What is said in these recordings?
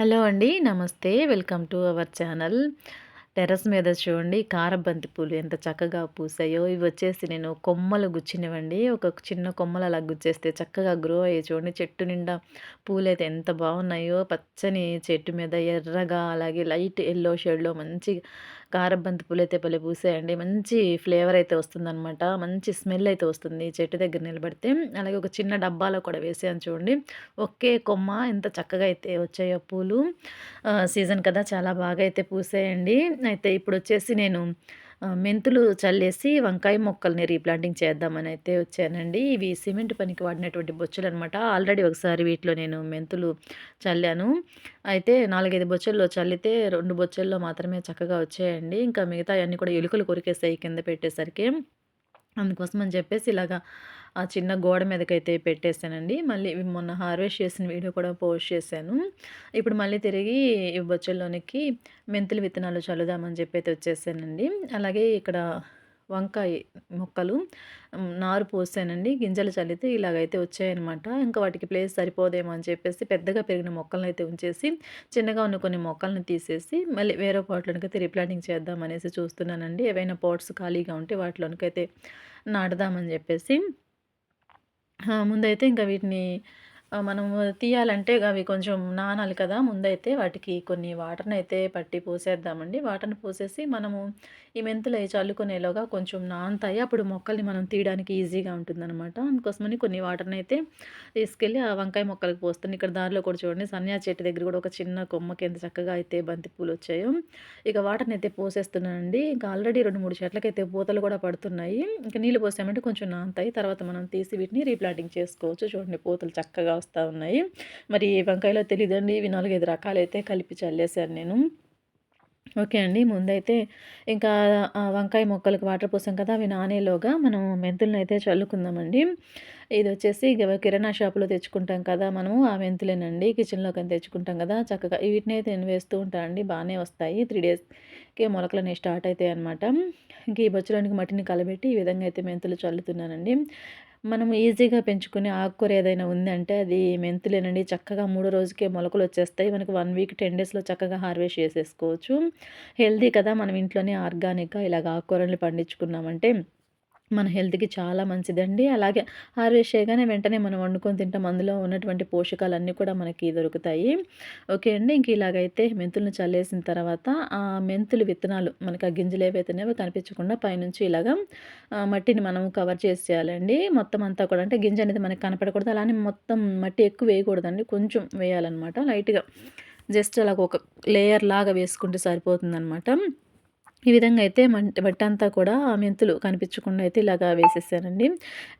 Hello అండి. నమస్తే. Welcome to our channel. Terrace మీద చూడండి కారబంతి పూలు ఎంత చక్కగా పూసాయో. ఇవి వచ్చేసి నేను కొమ్మలు గుచ్చినవండి. ఒక చిన్న కొమ్మలు అలా గుచ్చేస్తే చక్కగా గ్రో అయ్యి చూడండి. చెట్టు నిండా పూలైతే ఎంత బాగున్నాయో. పచ్చని చెట్టు మీద ఎర్రగా అలాగే లైట్ ఎల్లో షేడ్‌లో మంచి కారబంతి పూలైతే భలే పూసాయండి. మంచి ఫ్లేవర్ అయితే వస్తుందనమాట. మంచి స్మెల్ అయితే వస్తుంది చెట్టు దగ్గర నిలబడితే. అలాగే ఒక చిన్న డబ్బాలో కూడా వేసాను చూడండి. ఒకే కొమ్మ ఎంత చక్కగా అయితే వచ్చాయో పూలు. సీజన్ కదా! చాలా బాగా అయితే పూసాయండి. అయితే ఇప్పుడు వచ్చేసి నేను మెంతులు చల్లేసి వంకాయ మొక్కల్ని రీప్లాంటింగ్ చేద్దామని అయితే వచ్చానండి. ఇవి సిమెంట్ పనికి వాడినటువంటి బొచ్చులనమాట. ఆల్రెడీ ఒకసారి వీటిలో నేను మెంతులు చల్లాను. అయితే 4, 5 బొచ్చల్లో చల్లితే రెండు బొచ్చల్లో మాత్రమే చక్కగా వచ్చాయండి. ఇంకా మిగతాయన్నీ కూడా ఎలుకలు కొరికేసాయి కింద పెట్టేసరికి. అందుకోసం అని చెప్పేసి ఇలాగా ఆ చిన్న గోడ మీదకైతే పెట్టేసానండి. మళ్ళీ మొన్న హార్వెస్ట్ చేసిన వీడియో కూడా పోస్ట్ చేశాను. ఇప్పుడు మళ్ళీ తిరిగి ఈ బొచ్చల్లోనికి మెంతులు విత్తనాలు చల్లుదామని చెప్పి అయితే వచ్చేసానండి. అలాగే ఇక్కడ వంకాయ మొక్కలు నారు పోసానండి. గింజలు చల్లితే ఇలాగైతే వచ్చాయన్నమాట. ఇంకా వాటికి ప్లేస్ సరిపోదేమో అని చెప్పేసి పెద్దగా పెరిగిన మొక్కలనైతే ఉంచేసి, చిన్నగా ఉన్న కొన్ని మొక్కలను తీసేసి మళ్ళీ వేరే పాట్‌లోనికైతే రీప్లాంటింగ్ చేద్దామనేసి చూస్తున్నానండి. ఏవైనా పాట్స్ ఖాళీగా ఉంటే వాటిలోనికైతే నాటుదామని చెప్పేసి. ముందైతే ఇంకా వీటిని మనం మనము తీయాలంటే అవి కొంచెం నానాలి కదా! ముందైతే వాటికి కొన్ని వాటర్ని అయితే పట్టి పోసేద్దామండి. వాటర్‌ని పోసేసి మనము ఈ మెంతులు అవి చల్లుకునేలోగా కొంచెం నానతాయి. అప్పుడు మొక్కల్ని మనం తీయడానికి ఈజీగా ఉంటుందనమాట. అందుకోసమని కొన్ని వాటర్ని అయితే తీసుకెళ్ళి ఆ వంకాయ మొక్కలకు పోస్తాను. ఇక్కడ దారిలో కూడా చూడండి సన్యా చెట్టు దగ్గర కూడా ఒక చిన్న కొమ్మ కింద చక్కగా అయితే బంతి పూలొచ్చాయో. ఇక వాటర్‌నైతే పోసేస్తున్నానండి. ఇంకా ఆల్రెడీ 2, 3 చెట్లకైతే పూతలు కూడా పడుతున్నాయి. ఇంకా నీళ్ళు పోసామంటే కొంచెం నానతాయి. తర్వాత మనం తీసి వీటిని రీప్లాంటింగ్ చేసుకోవచ్చు. చూడండి పూతలు చక్కగా వస్తూ ఉన్నాయి. మరి వంకాయలో తెలియదండి ఇవి 4, 5 రకాలైతే కలిపి చల్లేశాను నేను. ఓకే అండి. ముందైతే ఇంకా వంకాయ మొక్కలకు వాటర్ పోసాం కదా! అవి నానేలోగా మనం మెంతులనైతే చల్లుకుందామండి. ఇది వచ్చేసి కిరాణా షాప్‌లో తెచ్చుకుంటాం కదా! మనము ఆ మెంతులేనండి. కిచెన్లోకి తెచ్చుకుంటాం కదా! చక్కగా వీటిని అయితే నేను వేస్తూ ఉంటాను అండి. బాగానే వస్తాయి. త్రీ డేస్‌కే మొలకలు స్టార్ట్ అవుతాయి అనమాట ఇంక ఈ బొచ్చలోనికి మట్టిని కలబెట్టి ఈ విధంగా అయితే మెంతులు చల్లుతున్నానండి. మనం ఈజీగా పెంచుకునే ఆకుకూర ఏదైనా ఉందంటే అది మెంతులేనండి. చక్కగా మూడో రోజుకే మొలకలు వచ్చేస్తాయి మనకు వన్ వీక్, 10 డేస్‌లో చక్కగా హార్వెస్ట్ చేసేసుకోవచ్చు. హెల్తీ కదా! మనం ఇంట్లోనే ఆర్గానిక్‌గా ఇలాగ ఆకుకూరలు పండించుకున్నామంటే మన హెల్త్‌కి చాలా మంచిదండి. అలాగే హార్వెస్ట్ చేయగానే వెంటనే మనం వండుకొని తింటాం. అందులో ఉన్నటువంటి పోషకాలన్నీ కూడా మనకి దొరుకుతాయి. ఓకే అండి. ఇంక ఇలాగైతే మెంతులను చల్లేసిన తర్వాత ఆ మెంతులు విత్తనాలు మనకి ఆ గింజలు ఏవైతున్నాయో కనిపించకుండా పైనుంచి ఇలాగా మట్టిని మనం కవర్ చేసేయాలండి. మొత్తం అంతా కూడా అంటే గింజ అనేది మనకు కనపడకూడదు. అలానే మొత్తం మట్టి ఎక్కువ వేయకూడదండి. కొంచెం వేయాలన్నమాట. లైట్‌గా జస్ట్ అలాగ ఒక లేయర్ లాగా వేసుకుంటే సరిపోతుందన్నమాట. ఈ విధంగా అయితే మంట్ అంతా కూడా మెంతులు కనిపించకుండా అయితే ఇలాగా వేసేసానండి.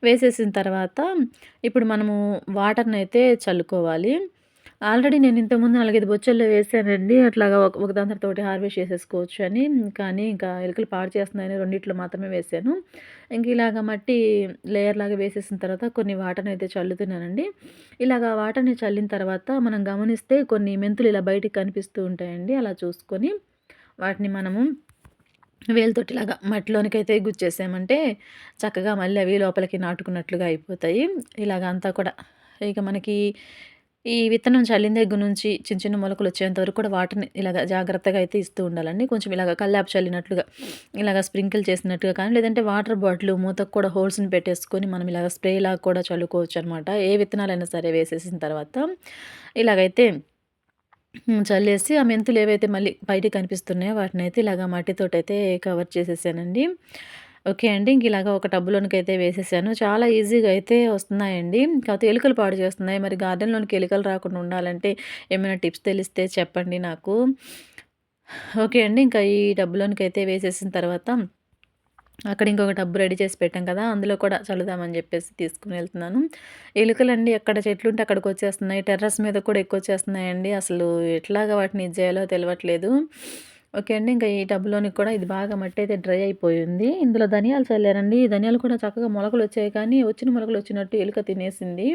వేసేసిన తర్వాత ఇప్పుడు మనము వాటర్ని అయితే చల్లుకోవాలి. ఆల్రెడీ నేను ఇంతకుముందు 4, 5 బొచ్చల్లో వేసానండి. అట్లాగా ఒక ఒక దాని తోటి హార్వెస్ట్ చేసేసుకోవచ్చు అని. కానీ ఇంకా ఎలుకలు పాడు చేస్తున్నాయని రెండిట్లో మాత్రమే వేసాను. ఇంక ఇలాగ మట్టి లేయర్ లాగా వేసేసిన తర్వాత కొన్ని వాటర్ని అయితే చల్లుతున్నానండి. ఇలాగ వాటర్‌ని చల్లిన తర్వాత మనం గమనిస్తే కొన్ని మెంతులు ఇలా బయటికి కనిపిస్తూ ఉంటాయండి. అలా చూసుకొని వాటిని మనము వేలుతోటి ఇలాగా మట్టిలోనికైతే గుచ్చేసామంటే చక్కగా మళ్ళీ అవి లోపలికి నాటుకున్నట్లుగా అయిపోతాయి. ఇలాగ అంతా కూడా ఇక మనకి ఈ విత్తనం చల్లిన దగ్గర నుంచి చిన్న చిన్న మొలకలు వచ్చేంత వరకు కూడా వాటిని ఇలాగ జాగ్రత్తగా అయితే ఇస్తూ ఉండాలండి. కొంచెం ఇలాగ కల్లాపు చల్లినట్లుగా ఇలాగ స్ప్రింకిల్ చేసినట్టుగా కానీ లేదంటే వాటర్ బాటిల్ మూతకు కూడా హోల్స్‌ని పెట్టేసుకొని మనం ఇలాగ స్ప్రేలాగా కూడా చల్లుకోవచ్చు అనమాట ఏ విత్తనాలైనా సరే వేసేసిన తర్వాత ఇలాగైతే చల్లేసి ఆ మెంతులు ఏవైతే మళ్ళీ బయటికి కనిపిస్తున్నాయో వాటిని అయితే ఇలాగ మట్టితోటైతే కవర్ చేసేసానండి. ఓకే అండి. ఇంక ఇలాగ ఒక టబ్‌లోనికైతే వేసేసాను. చాలా ఈజీగా అయితే వస్తున్నాయండి. కాకపోతే ఎలుకలు పాడు చేస్తున్నాయి. మరి గార్డెన్‌లోనికి ఎలుకలు రాకుండా ఉండాలంటే ఏమైనా టిప్స్ తెలిస్తే చెప్పండి నాకు. ఓకే అండి. ఇంకా ఈ టబ్‌లోనికైతే వేసేసిన తర్వాత అక్కడ ఇంకొక టబ్బు రెడీ చేసి పెట్టాం కదా! అందులో కూడా చల్లుదామని చెప్పేసి తీసుకుని వెళ్తున్నాను. ఎలుకలండి ఎక్కడ చెట్లుంటే అక్కడికొచ్చేస్తున్నాయి. టెర్రస్ మీద కూడా ఎక్కువ వచ్చేస్తున్నాయండి అసలు ఎట్లాగా వాటిని ఇది చేయాలో తెలియట్లేదు ఓకే అండి. ఇంకా ఈ టబ్‌లోనికి కూడా ఇది బాగా మట్టి అయితే డ్రై అయిపోయింది. ఇందులో ధనియాలు చల్లారండి ఈ ధనియాలు కూడా చక్కగా మొలకలు వచ్చాయి కానీ వచ్చిన మొలకలు వచ్చినట్టు ఎలుక తినేసింది.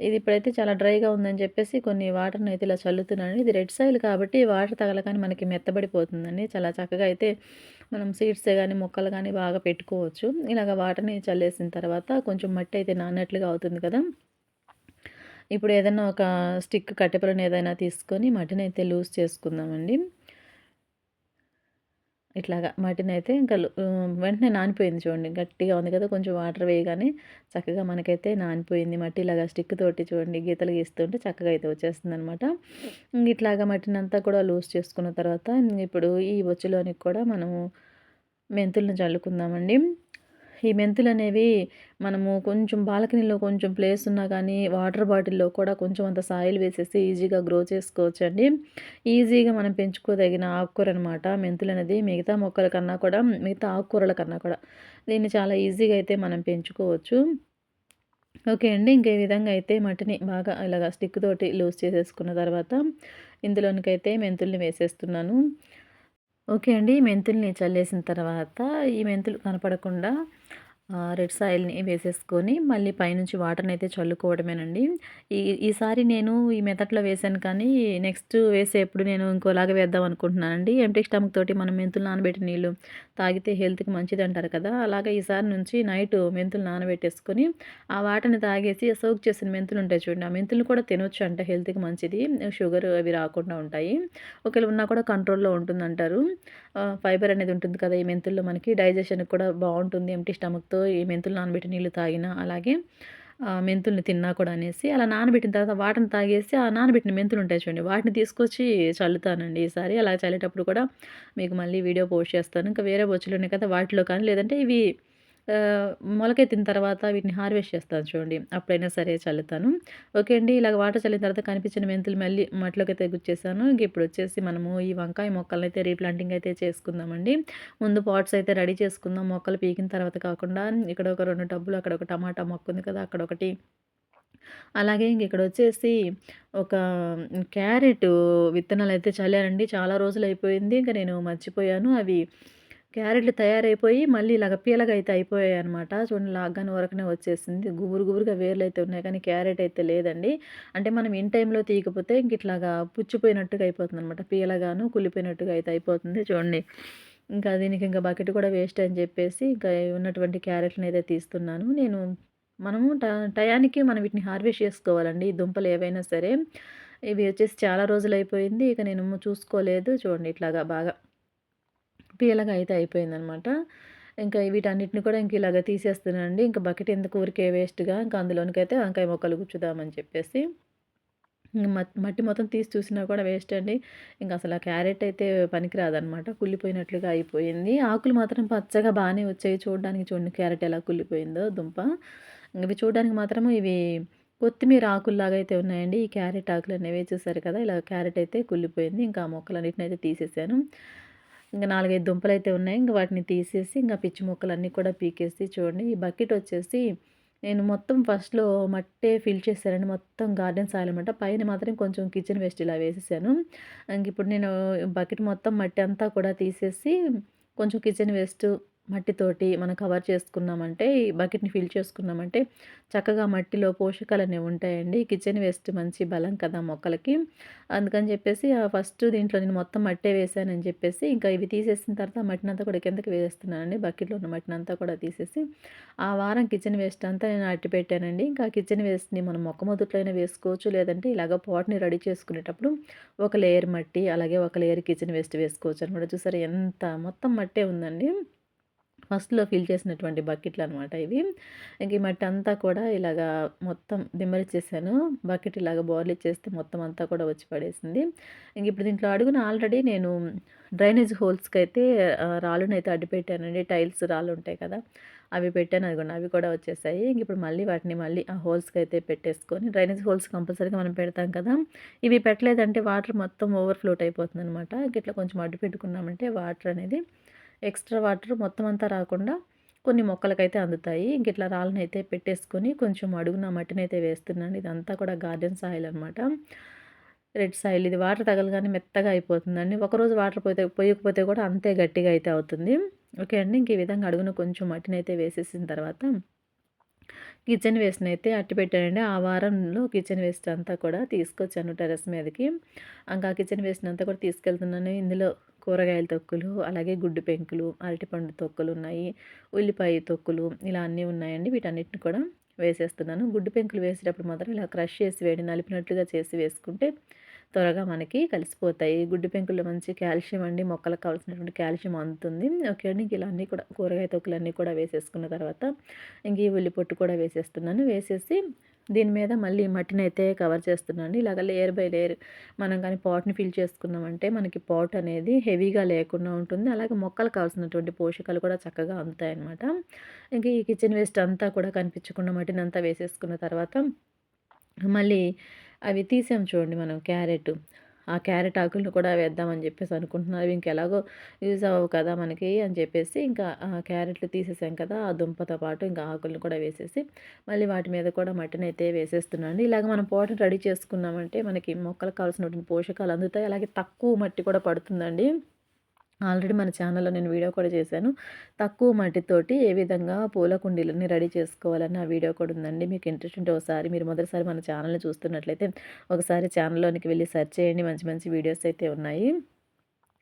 ఇది ఇప్పుడైతే చాలా డ్రైగా ఉందని చెప్పేసి కొన్ని వాటర్ని అయితే ఇలా చల్లుతున్నాను. ఇది రెడ్ సాయిల్ కాబట్టి వాటర్ తగలగానే మనకి మెత్తబడిపోతుందండి. చాలా చక్కగా అయితే మనం సీడ్సే కానీ మొక్కలు కానీ బాగా పెట్టుకోవచ్చు. ఇలాగ వాటర్‌ని చల్లేసిన తర్వాత కొంచెం మట్టి అయితే నానట్లుగా అవుతుంది కదా! ఇప్పుడు ఏదైనా ఒక స్టిక్ కట్టెపుల్లని ఏదైనా తీసుకొని మట్టినైతే లూజ్ చేసుకుందామండి. ఇట్లాగా మట్టినైతే ఇంకా వెంటనే నానిపోయింది చూడండి. గట్టిగా ఉంది కదా! కొంచెం వాటర్ వేయగానే చక్కగా మనకైతే నానిపోయింది. మట్టి ఇలాగా స్టిక్ తోటి చూడండి గీతలు గీస్తుంటే చక్కగా అయితే వచ్చేస్తుంది అనమాట ఇట్లాగా మట్టినంతా కూడా లూజ్ చేసుకున్న తర్వాత ఇప్పుడు ఈ బొచ్చులోనికి కూడా మనము మెంతులను చల్లుకుందామండి. ఈ మెంతులు అనేవి మనము కొంచెం బాల్కనీలో కొంచెం ప్లేస్ ఉన్నా కానీ వాటర్ బాటిల్‌లో కూడా కొంచెం అంత సాయిల్ వేసేసి ఈజీగా గ్రో చేసుకోవచ్చండి. ఈజీగా మనం పెంచుకోదగిన ఆకుకూర అనమాట మెంతులు అనేది మిగతా మొక్కల కన్నా కూడా మిగతా ఆకుకూరల కన్నా కూడా దీన్ని చాలా ఈజీగా అయితే మనం పెంచుకోవచ్చు. ఓకే అండి. ఇంకే విధంగా అయితే మట్టిని బాగా ఇలాగ స్టిక్ తోటి లూజ్ చేసేసుకున్న తర్వాత ఇందులోనికైతే మెంతుల్ని వేసేస్తున్నాను. ఓకే అండి. మెంతుల్ని చల్లేసిన తర్వాత ఈ మెంతులు కనపడకుండా రెడ్ సాయిల్‌ని వేసేసుకొని మళ్ళీ పైనుంచి వాటర్ని అయితే చల్లుకోవడమేనండి. ఈ ఈసారి నేను ఈ మెథడ్‌లో వేసాను కానీ నెక్స్ట్ వేసేప్పుడు నేను ఇంకోలాగా వేద్దాం అనుకుంటున్నానండి. ఎంటీ స్టమక్ తోటి మనం మెంతులు నానబెట్టిన నీళ్ళు తాగితే హెల్త్‌కి మంచిది అంటారు కదా! అలాగే ఈసారి నుంచి నైట్ మెంతులు నానబెట్టేసుకొని ఆ వాటర్‌ని తాగేసి సోక్ చేసిన మెంతులు ఉంటాయి చూడండి. ఆ మెంతులు కూడా తినొచ్చు అంట హెల్త్‌కి మంచిది. షుగర్ అవి రాకుండా ఉంటాయి. ఒకవేళ ఉన్నా కూడా కంట్రోల్‌లో ఉంటుందంటారు. ఫైబర్ అనేది ఉంటుంది కదా! ఈ మెంతుల్లో మనకి డైజెషన్‌కి కూడా బాగుంటుంది ఎంటీ స్టమక్‌తో ఈ మెంతులు నానబెట్టి నీళ్ళు తాగినా అలాగే మెంతుల్ని తిన్నా కూడా అనేసి అలా నానబెట్టిన తర్వాత వాటిని తాగేసి ఆ నానబెట్టిన మెంతులు ఉంటాయి చూడండి వాటిని తీసుకొచ్చి చల్లుతానండి ఈసారి. అలా చల్లేటప్పుడు కూడా మీకు మళ్ళీ వీడియో పోస్ట్ చేస్తాను. ఇంకా వేరే బొచ్చులు ఉన్నాయి కదా వాటిలో కానీ లేదంటే ఇవి మొలకెత్తిన తర్వాత వీటిని హార్వెస్ట్ చేస్తాను చూడండి. అప్పుడైనా సరే చల్లుతాను. ఓకే అండి ఇలాగ వాటర్ చల్లిన తర్వాత కనిపించిన మెంతులు మళ్ళీ మట్టిలోకి అయితే గుచ్చేసాను. ఇంక ఇప్పుడు వచ్చేసి మనము ఈ వంకాయ మొక్కలను అయితే రీప్లాంటింగ్ అయితే చేసుకుందామండి. ముందు పాట్స్ అయితే రెడీ చేసుకుందాం. మొక్కలు పీకిన తర్వాత కాకుండా ఇక్కడ ఒక రెండు టబ్బులు అక్కడ ఒక టమాటా మొక్క ఉంది కదా అక్కడ ఒకటి. అలాగే ఇంక ఇక్కడ వచ్చేసి ఒక క్యారెట్ విత్తనాలు అయితే చల్లారండి చాలా రోజులు అయిపోయింది. ఇంకా నేను మర్చిపోయాను. అవి క్యారెట్లు తయారైపోయి మళ్ళీ ఇలాగ పీలగా అయితే అయిపోయాయి అనమాట చూడండి లాగ్గానే వరకునే వచ్చేసింది. గుబురు గుబురుగా వేర్లు అయితే ఉన్నాయి కానీ క్యారెట్ అయితే లేదండి. అంటే మనం ఇన్ టైంలో తీయకపోతే ఇంక ఇట్లాగా పుచ్చిపోయినట్టుగా అయిపోతుంది అనమాట పీలగాను కుళ్ళిపోయినట్టుగా అయితే అయిపోతుంది చూడండి. ఇంకా దీనికి ఇంకా బకెట్ కూడా వేస్ట్ అని చెప్పేసి ఇంకా ఉన్నటువంటి క్యారెట్‌ని అయితే తీస్తున్నాను. నేను మనము ట టయానికి మనం వీటిని హార్వెస్ట్ చేసుకోవాలండి. ఈ దుంపలు ఏవైనా సరే. ఇవి వచ్చేసి చాలా రోజులు అయిపోయింది ఇక నేను చూసుకోలేదు. చూడండి ఇట్లాగా బాగా పీలగా అయితే అయిపోయిందనమాట. ఇంకా వీటన్నిటిని కూడా ఇంక ఇలాగ తీసేస్తానండి ఇంకా బకెట్ ఎందుకు ఊరికే వేస్ట్‌గా ఇంకా అందులోనికైతే వంకాయ మొక్కలు గుచ్చుదామని చెప్పేసి. మట్టి మొత్తం తీసి చూసినా కూడా వేస్ట్ అండి. ఇంకా అసలు ఆ క్యారెట్ అయితే పనికిరాదనమాట. కుళ్ళిపోయినట్లుగా అయిపోయింది. ఆకులు మాత్రం పచ్చగా బాగానే వచ్చాయి. చూడడానికి చూడండి క్యారెట్ ఎలా కుళ్ళిపోయిందో దుంప. ఇవి చూడడానికి మాత్రము ఇవి కొత్తిమీర ఆకుల్లాగా అయితే ఉన్నాయండి. ఈ క్యారెట్ ఆకులనేవి చూసారు కదా! ఇలా క్యారెట్ అయితే కుళ్ళిపోయింది. ఇంకా ఆ మొక్కలన్నిటిని అయితే తీసేసాను. ఇంకా నాలుగైదు దుంపలు అయితే ఉన్నాయి. ఇంకా వాటిని తీసేసి ఇంకా పిచ్చి మొక్కలన్నీ కూడా పీకేసి చూడండి ఈ బకెట్ వచ్చేసి నేను మొత్తం ఫస్ట్‌లో మట్టే ఫిల్ చేశానండి. మొత్తం గార్డెన్ సాయిల్ అనమాట. పైన మాత్రం కొంచెం కిచెన్ వేస్ట్ ఇలా వేసేసాను. ఇంక ఇప్పుడు నేను బకెట్ మొత్తం మట్టి అంతా కూడా తీసేసి కొంచెం కిచెన్ వేస్ట్ మట్టితోటి మనం కవర్ చేసుకున్నామంటే ఈ బకెట్‌ని ఫిల్ చేసుకున్నామంటే చక్కగా మట్టిలో పోషకాలనేవి ఉంటాయండి. కిచెన్ వేస్ట్ మంచి బలం కదా మొక్కలకి. అందుకని చెప్పేసి ఫస్ట్ దీంట్లో నేను మొత్తం మట్టే వేసానని చెప్పేసి ఇంకా ఇవి తీసేసిన తర్వాత మట్టినంతా కూడా కిందకి వేసేస్తున్నానండి. బకెట్‌లో ఉన్న మట్టినంతా కూడా తీసేసి ఆ వారం కిచెన్ వేస్ట్ అంతా నేను అట్టి పెట్టానండి. ఇంకా కిచెన్ వేస్ట్‌ని మనం మొక్క మొదట్లో అయినా వేసుకోవచ్చు. లేదంటే ఇలాగ పాట్‌ని రెడీ చేసుకునేటప్పుడు ఒక లేయర్ మట్టి అలాగే ఒక లేయర్ కిచెన్ వేస్ట్ వేసుకోవచ్చు అనమాట. చూసారా ఎంత మొత్తం మట్టే ఉందండి. ఫస్ట్‌లో ఫిల్ చేసినటువంటి బకెట్లు అనమాట ఇవి. ఇంక ఈ మట్టి అంతా కూడా ఇలాగా మొత్తం దిమ్మరిచ్చేసాను. బకెట్ ఇలాగ బోర్లిచ్చేస్తే మొత్తం అంతా కూడా వచ్చి పడేసింది. ఇంక ఇప్పుడు దీంట్లో అడుగున ఆల్రెడీ నేను డ్రైనేజ్ హోల్స్‌కైతే ఆహ్, రాళ్ళనైతే అడ్డుపెట్టానండి. టైల్స్ రాళ్ళు ఉంటాయి కదా! అవి పెట్టాను. అదిగోండి అవి కూడా వచ్చేసాయి. ఇంక ఇప్పుడు మళ్ళీ వాటిని మళ్ళీ ఆ హోల్స్కి అయితే పెట్టేసుకొని డ్రైనేజ్ హోల్స్ కంపల్సరీగా మనం పెడతాం కదా! ఇవి పెట్టలేదంటే వాటర్ మొత్తం ఓవర్ ఫ్లోట్ అయిపోతుందనమాట. ఇట్లా కొంచెం అడ్డు పెట్టుకున్నామంటే వాటర్ అనేది ఎక్స్ట్రా వాటర్ మొత్తం అంతా రాకుండా కొన్ని మొక్కలకైతే అందుతాయి. ఇంక ఇట్లా రాళ్ళనైతే పెట్టేసుకొని కొంచెం అడుగున మట్టినైతే వేస్తున్నాను. ఇదంతా కూడా గార్డెన్ సాయిల్ అనమాట. రెడ్ సాయిల్ ఇది వాటర్ తగలగానే మెత్తగా అయిపోతుందండి. ఒకరోజు వాటర్ పోతే పోయకపోతే కూడా అంతే గట్టిగా అయితే అవుతుంది. ఓకే అండి. ఇంక ఈ విధంగా అడుగున కొంచెం మట్టినైతే వేసేసిన తర్వాత కిచెన్ వేస్ట్‌నైతే అట్టి పెట్టానండి. ఆ వారంలో కిచెన్ వేస్ట్ అంతా కూడా తీసుకొచ్చాను టెర్రస్ మీదకి. ఇంకా కిచెన్ వేస్ట్ అంతా కూడా తీసుకెళ్తున్నాను. ఇందులో కూరగాయల తొక్కులు, అలాగే గుడ్డు పెంకులు, అరటిపండు తొక్కులు ఉన్నాయి ఉల్లిపాయ తొక్కులు ఇలా అన్నీ ఉన్నాయండి. వీటన్నిటిని కూడా వేసేస్తున్నాను. గుడ్డు పెంకులు వేసేటప్పుడు మాత్రం ఇలా క్రష్ చేసి వేడి నలిపినట్లుగా చేసి వేసుకుంటే త్వరగా మనకి కలిసిపోతాయి. గుడ్డు పెంకుల్లో మంచి కాల్షియం అండి. మొక్కలకు కావాల్సినటువంటి కాల్షియం అందుతుంది. ఓకే అండి. ఇంక ఇలా అన్నీ కూడా కూరగాయ తొక్కులన్నీ కూడా వేసేసుకున్న తర్వాత ఇంక ఈ ఉల్లి పొట్టు కూడా వేసేస్తున్నాను. వేసేసి దీని మీద మళ్ళీ మట్టినైతే కవర్ చేస్తున్నాను. ఇలాగ లేయర్ బై లేయర్ మనం కానీ పాట్‌ని ఫిల్ చేసుకున్నామంటే మనకి పాట్ అనేది హెవీగా లేకుండా ఉంటుంది. అలాగే మొక్కలు కావాల్సినటువంటి పోషకాలు కూడా చక్కగా అందుతాయన్నమాట. ఇంకా ఈ కిచెన్ వేస్ట్ అంతా కూడా కనిపించకుండా మట్టినంతా వేసేసుకున్న తర్వాత మళ్ళీ అవి తీసాం చూడండి మనం క్యారెట్. ఆ క్యారెట్ ఆకులను కూడా వేద్దామని చెప్పేసి అనుకుంటున్నారు అవి ఇంకెలాగో యూజ్ అవ్వవు కదా మనకి అని చెప్పేసి ఇంకా ఆ క్యారెట్లు తీసేసాం కదా! ఆ దుంపతో పాటు ఇంకా ఆకులను కూడా వేసేసి మళ్ళీ వాటి మీద కూడా మట్టినైతే వేసేస్తున్నాను ఇలాగ మనం పాట్‌ని రెడీ చేసుకున్నామంటే మనకి మొక్కలకు కావాల్సినటువంటి పోషకాలు అందుతాయి. అలాగే తక్కువ మట్టి కూడా పడుతుందండి. ఆల్రెడీ మన ఛానల్‌లో నేను వీడియో కూడా చేశాను. తక్కువ మట్టితోటి ఏ విధంగా పూల కుండీలని రెడీ చేసుకోవాలని ఆ వీడియో కూడా ఉందండి. మీకు ఇంట్రెస్ట్ ఉంటే ఒకసారి మీరు మొదటిసారి మన ఛానల్‌ని చూస్తున్నట్లయితే ఒకసారి ఛానల్‌లోనికి వెళ్ళి సెర్చ్ చేయండి. మంచి మంచి వీడియోస్ అయితే ఉన్నాయి.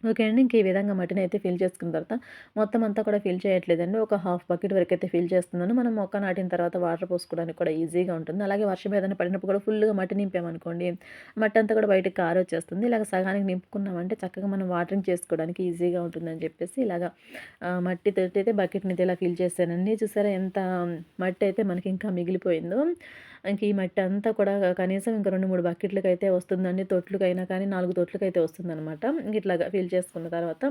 ఓకే అండి. ఇంక ఈ విధంగా మట్టినైతే ఫిల్ చేసుకున్న తర్వాత మొత్తం అంతా కూడా ఫిల్ చేయట్లేదండి. ఒక హాఫ్ బకెట్ వరకు అయితే ఫిల్ చేస్తున్నాను. మనం మొక్క నాటిన తర్వాత వాటర్ పోసుకోవడానికి కూడా ఈజీగా ఉంటుంది. అలాగే వర్షం ఏదైనా పడినప్పుడు కూడా ఫుల్‌గా మట్టి నింపామనుకోండి, మట్టి అంతా కూడా బయటకి కారొచ్చేస్తుంది. ఇలాగ సగానికి నింపుకున్నామంటే చక్కగా మనం వాటరింగ్ చేసుకోవడానికి ఈజీగా ఉంటుందని చెప్పేసి ఇలాగ మట్టి తోటి అయితే బకెట్‌నైతే ఇలా ఫిల్ చేశానండి. చూసారా ఎంత మట్టి అయితే మనకి ఇంకా మిగిలిపోయిందో. ఇంక ఈ మట్టి అంతా కూడా కనీసం ఇంక 2, 3 బకెట్లకైతే వస్తుందండి. తొట్లకైనా కానీ నాలుగు తొట్లకైతే వస్తుందన్నమాట ఇట్లాగా ఫిల్ చేసుకున్న తర్వాత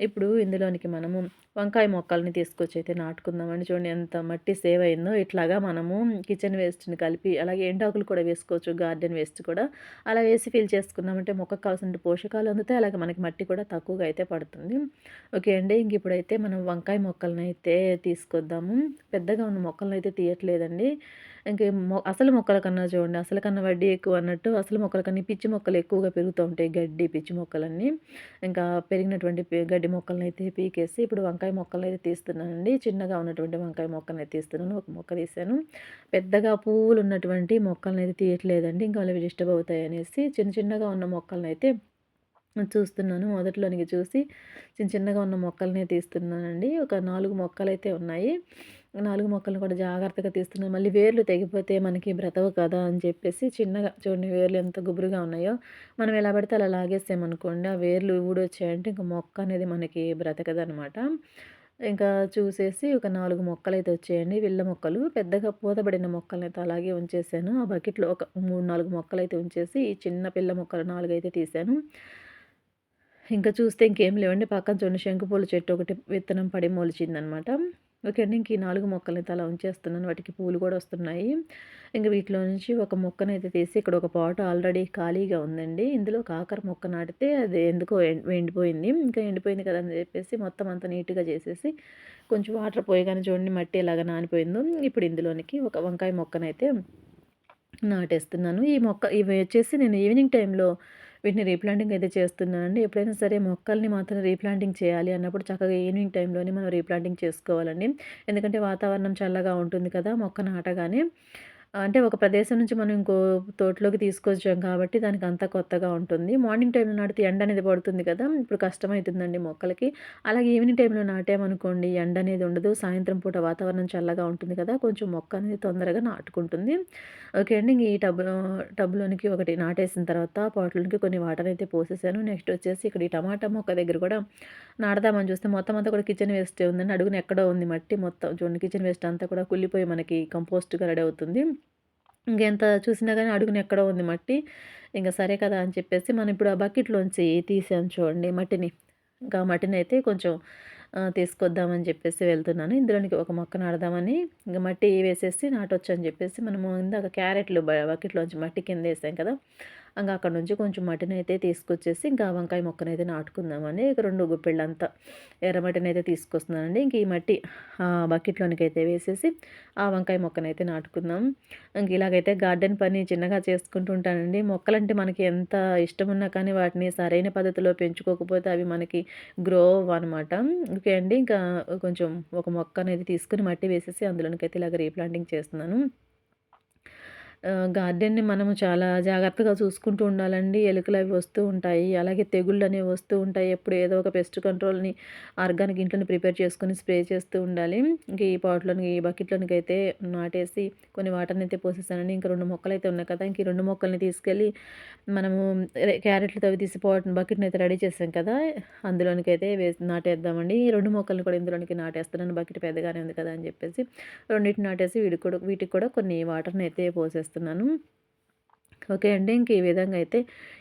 ఇప్పుడు ఇందులోనికి మనము వంకాయ మొక్కల్ని తీసుకొచ్చి అయితే నాటుకుందామండి. చూడండి ఎంత మట్టి సేవ్ అయిందో. ఇట్లాగా మనము కిచెన్ వేస్ట్‌ని కలిపి అలాగే ఎండాకులు కూడా వేసుకోవచ్చు. గార్డెన్ వేస్ట్ కూడా. అలా వేసి ఫిల్ చేసుకున్నామంటే మొక్కకు కావాల్సిన పోషకాలు అందుతాయి. అలాగే మనకి మట్టి కూడా తక్కువగా అయితే పడుతుంది. ఓకే అండి. ఇంక ఇప్పుడైతే మనం వంకాయ మొక్కలనైతే తీసుకొద్దాము. పెద్దగా ఉన్న మొక్కలనైతే తీయట్లేదండి. ఇంకా మొ అసలు మొక్కల కన్నా చూడండి అసలు కన్నా వడ్డీ ఎక్కువ అన్నట్టు అసలు మొక్కల కన్నా పిచ్చి మొక్కలు ఎక్కువగా పెరుగుతూ ఉంటాయి. గడ్డి, పిచ్చి మొక్కలన్నీ. ఇంకా పెరిగినటువంటి గడ్డి మొక్కలను అయితే పీకేసి ఇప్పుడు వంకాయ మొక్కలనైతే తీస్తున్నానండి. చిన్నగా ఉన్నటువంటి వంకాయ మొక్కనైతే తీస్తున్నాను. ఒక మొక్క తీశాను. పెద్దగా పువ్వులు ఉన్నటువంటి మొక్కలనైతే తీయట్లేదండి. ఇంకా అవి డిస్టర్బ్ అవుతాయి అనేసి చిన్న చిన్నగా ఉన్న మొక్కలనైతే చూస్తున్నాను. మొదట్లోనికి చూసి చిన్న చిన్నగా ఉన్న మొక్కలనే తీస్తున్నానండి. ఒక 4 మొక్కలైతే ఉన్నాయి. నాలుగు మొక్కలు కూడా జాగ్రత్తగా తీస్తున్నాను. మళ్ళీ వేర్లు తెగిపోతే మనకి బ్రతవు కదా! అని చెప్పేసి చిన్నగా చూడండి వేర్లు ఎంత గుబురుగా ఉన్నాయో. మనం ఎలా పడితే అలా లాగేసామనుకోండి ఆ వేర్లు ఊడొచ్చాయంటే ఇంకా మొక్క అనేది మనకి బ్రతకదనమాట. ఇంకా చూసేసి ఒక నాలుగు మొక్కలు అయితే వచ్చాయండి. విళ్ళ మొక్కలు. పెద్దగా పూతబడిన మొక్కలనైతే అలాగే ఉంచేసాను. ఆ బకెట్‌లో ఒక 3, 4 మొక్కలైతే ఉంచేసి ఈ చిన్న పిల్ల మొక్కలు నాలుగు అయితే తీసాను ఇంకా చూస్తే ఇంకేం లేవండి. పక్కన చూడండి శంకుపూల చెట్టు ఒకటి విత్తనం పడి మొలిచిందనమాట. ఓకే అండి. ఇంక ఈ 4 మొక్కలనైతే అలా ఉంచేస్తున్నాను. వాటికి పూలు కూడా వస్తున్నాయి. ఇంకా వీటిలో నుంచి ఒక మొక్కనైతే తీసి ఇక్కడ ఒక పాట ఆల్రెడీ ఖాళీగా ఉందండి. ఇందులో కాకర మొక్క నాటితే అది ఎందుకో ఎండిపోయింది. ఇంకా ఎండిపోయింది కదా! అని చెప్పేసి మొత్తం అంతా నీట్‌గా చేసేసి కొంచెం వాటర్ పోయగానే చూడండి మట్టి ఎలాగా నానిపోయిందో. ఇప్పుడు ఇందులోనికి ఒక వంకాయ మొక్కనైతే నాటేస్తున్నాను. ఈ మొక్క ఇవి వచ్చేసి నేను ఈవినింగ్ టైంలో వీటిని రీప్లాంటింగ్ అయితే చేస్తున్నానండి. ఎప్పుడైనా సరే మొక్కల్ని మాత్రం రీప్లాంటింగ్ చేయాలి అన్నప్పుడు చక్కగా ఈవినింగ్ టైంలోనే మనం రీప్లాంటింగ్ చేసుకోవాలండి. ఎందుకంటే వాతావరణం చల్లగా ఉంటుంది కదా! మొక్క నాటగానే. అంటే ఒక ప్రదేశం నుంచి మనం ఇంకో తోటలోకి తీసుకొచ్చాం కాబట్టి దానికి అంతా కొత్తగా ఉంటుంది. మార్నింగ్ టైంలో నాటితే ఎండ అనేది పడుతుంది కదా! ఇప్పుడు కష్టమవుతుందండి మొక్కలకి. అలాగే ఈవినింగ్ టైంలో నాటామనుకోండి ఎండ అనేది ఉండదు. సాయంత్రం పూట వాతావరణం చల్లగా ఉంటుంది కదా! కొంచెం మొక్క అనేది తొందరగా నాటుకుంటుంది. ఓకే అండి. ఈ టబ్ టబ్‌లోనికి ఒకటి నాటేసిన తర్వాత పాట్‌లోనికి కొన్ని వాటర్ అయితే పోసేసాను. నెక్స్ట్ వచ్చేసి ఇక్కడ ఈ టమాటా మొక్క దగ్గర కూడా నాటుదామని చూస్తే మొత్తం అంతా కూడా కిచెన్ వేస్టే ఉందండి. అడుగున ఎక్కడో ఉంది మట్టి మొత్తం చూడండి కిచెన్ వేస్ట్ అంతా కూడా కుళ్ళిపోయి మనకి కంపోస్ట్‌గా రెడీ అవుతుంది. ఇంకెంత చూసినా కానీ అడుగున ఎక్కడో ఉంది మట్టి. ఇంకా సరే కదా! అని చెప్పేసి మనం ఇప్పుడు ఆ బకెట్‌లోంచి తీసాం చూడండి మట్టిని. ఇంకా మట్టిని అయితే కొంచెం తీసుకొద్దామని చెప్పేసి వెళ్తున్నాను. ఇందులోనికి ఒక మొక్క నాటుదామని ఇంక మట్టి వేసేసి నాటొచ్చని చెప్పేసి మనము ఇందాక క్యారెట్లు బకెట్‌లోంచి మట్టి కిందేసాం కదా! ఇంకా అక్కడ నుంచి కొంచెం మట్టినైతే తీసుకొచ్చేసి ఇంకా వంకాయ మొక్కనైతే నాటుకుందామని రెండు 2 గుప్పెళ్ళంతా అయితే తీసుకొస్తున్నానండి. ఇంక ఈ మట్టి బకెట్లోనికి బకెట్‌లోనికైతే వేసేసి ఆ వంకాయ మొక్కనైతే నాటుకుందాం. ఇంక ఇలాగైతే గార్డెన్ పని చిన్నగా చేసుకుంటూ ఉంటానండి. మొక్కలంటే మనకి ఎంత ఇష్టం ఉన్నా కానీ వాటిని సరైన పద్ధతిలో పెంచుకోకపోతే అవి మనకి గ్రో అవ్వనమాట. ఓకే అండి. ఇంకా కొంచెం ఒక మొక్క అనేది తీసుకుని మట్టి వేసేసి అందులోనికైతే ఇలాగ రీప్లాంటింగ్ చేస్తున్నాను. గార్డెన్‌ని మనము చాలా జాగ్రత్తగా చూసుకుంటూ ఉండాలండి. ఎలుకలు అవి వస్తూ ఉంటాయి. అలాగే తెగుళ్ళు అనేవి వస్తూ ఉంటాయి. ఎప్పుడు ఏదో ఒక పెస్ట్ కంట్రోల్‌ని ఆర్గానిక్ ఇంట్లోని ప్రిపేర్ చేసుకొని స్ప్రే చేస్తూ ఉండాలి. ఇంకా ఈ పాట్‌లోని, ఈ బకెట్‌లోనికైతే నాటేసి కొన్ని వాటర్ని అయితే పోసేసానండి. ఇంక 2 మొక్కలైతే ఉన్నాయి కదా! ఇంక ఈ 2 మొక్కల్ని తీసుకెళ్ళి మనము క్యారెట్లతో క్యారెట్లు తవ్వి తీసి పాట్ అయితే రెడీ చేసాం కదా! అందులోనికైతే వేసి నాటేద్దామండి. ఈ 2 మొక్కల్ని కూడా ఇందులోనికి నాటేస్తున్నాను. బకెట్ పెద్దగానే ఉంది కదా! అని చెప్పేసి రెండిటిని నాటేసి వీటికి కూడా వీటికి కూడా కొన్ని వాటర్ని అయితే పోసేస్తాను చేస్తున్నాను ఓకే అండి. ఇంక ఈ విధంగా అయితే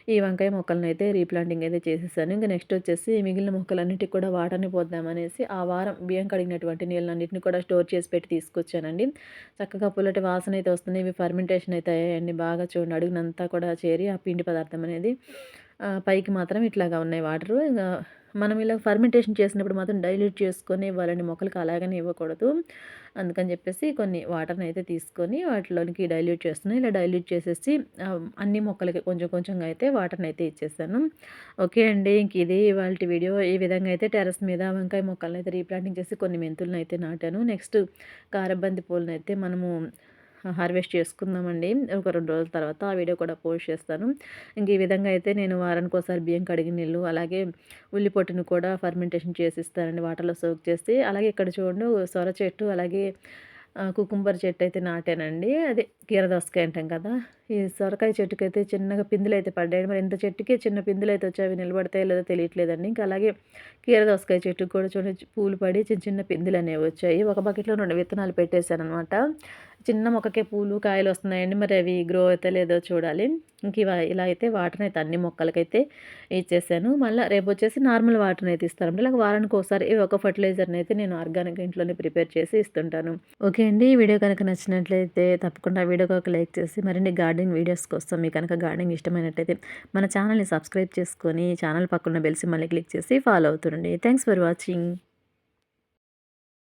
ఈ వంకాయ మొక్కలనైతే రీప్లాంటింగ్ అయితే చేసేసాను. ఇంకా నెక్స్ట్ వచ్చేసి మిగిలిన మొక్కలన్నిటికి కూడా వాటర్‌ని పోద్దామనేసి ఆ వారం బియ్యం కడిగినటువంటి నీళ్ళన్నింటిని కూడా స్టోర్ చేసి పెట్టి తీసుకొచ్చానండి. చక్కగా పుల్లటి వాసన అయితే వస్తుంది. ఇవి ఫర్మెంటేషన్ అయితే అయ్యాయండి. బాగా చూడండి అడుగునంతా కూడా చేరి ఆ పిండి పదార్థం అనేది పైకి మాత్రం ఇట్లాగా ఉన్నాయి వాటరు. ఇంకా మనం ఇలా ఫర్మెంటేషన్ చేసినప్పుడు మాత్రం డైల్యూట్ చేసుకొని వాళ్ళని మొక్కలకి అలాగని ఇవ్వకూడదు. అందుకని చెప్పేసి కొన్ని వాటర్‌ని అయితే తీసుకొని వాటిలోనికి డైల్యూట్ చేస్తున్నాను. ఇలా డైల్యూట్ చేసేసి అన్ని మొక్కలకి కొంచెం కొంచెంగా అయితే వాటర్‌ని అయితే ఇచ్చేసాను. ఓకే అండి. ఇంక ఇది ఇవాల్టి వీడియో. ఈ విధంగా అయితే టెర్రస్ మీద వంకాయ మొక్కలనైతే రీప్లాంటింగ్ చేసి కొన్ని మెంతులనైతే నాటాను. నెక్స్ట్ కారబంతి పూలనైతే మనము హార్వెస్ట్ చేసుకుందామండి. ఒక రెండు రోజుల తర్వాత ఆ వీడియో కూడా పోస్ట్ చేస్తాను. ఇంక ఈ విధంగా అయితే నేను వారానికి ఒకసారి బియ్యం కడిగి నీళ్ళు, అలాగే ఉల్లి పొట్టును కూడా ఫర్మెంటేషన్ చేసి ఇస్తానండి వాటర్‌లో సోక్ చేసి. అలాగే ఇక్కడ చూడండి సొర చెట్టు, అలాగే కుకుంబర్ చెట్టు అయితే నాటానండి. అదే కీరదోసకాయ అంటాం కదా! ఈ సొరకాయ చెట్టుకైతే చిన్నగా పిందులు అయితే పడ్డాయి. మరి ఇంత చెట్టుకే చిన్న పిందులు అయితే వచ్చాయి. అవి నిలబడతాయో లేదో తెలియట్లేదండి. ఇంకా అలాగే కీరదోసకాయ చెట్టుకి కూడా చూడండి పూలు పడి చిన్న చిన్న పిందులు అనేవి వచ్చాయి. ఒక బకెట్‌లో రెండు విత్తనాలు పెట్టేశాననమాట. చిన్న మొక్కకే పూలు, కాయలు వస్తున్నాయండి. మరి అవి గ్రో అయితే లేదో చూడాలి. ఇంక ఇవ ఇలా అయితే వాటర్‌నైతే అన్ని మొక్కలకైతే ఇచ్చేసాను. మళ్ళీ రేపు వచ్చేసి నార్మల్ వాటర్‌నైతే ఇస్తారంటే ఇలాగ వారానికి ఒకసారి ఇవి ఒక అయితే నేను ఆర్గానిక్ ఇంట్లోనే ప్రిపేర్ చేసి ఇస్తుంటాను. ఓకే అండి. ఈ వీడియో కనుక నచ్చినట్లయితే తప్పకుండా వీడియోకి ఒక లైక్ చేసి మరిన్ని గార్డెనింగ్ వీడియోస్ కోసం మీకు కనుక గార్డెనింగ్ ఇష్టమైనట్టయితే మన ఛానల్‌ని సబ్స్క్రైబ్ చేసుకొని ఛానల్ పక్కన బెల్సి మళ్ళీ క్లిక్ చేసి ఫాలో అవుతుండండి. Thanks for watching.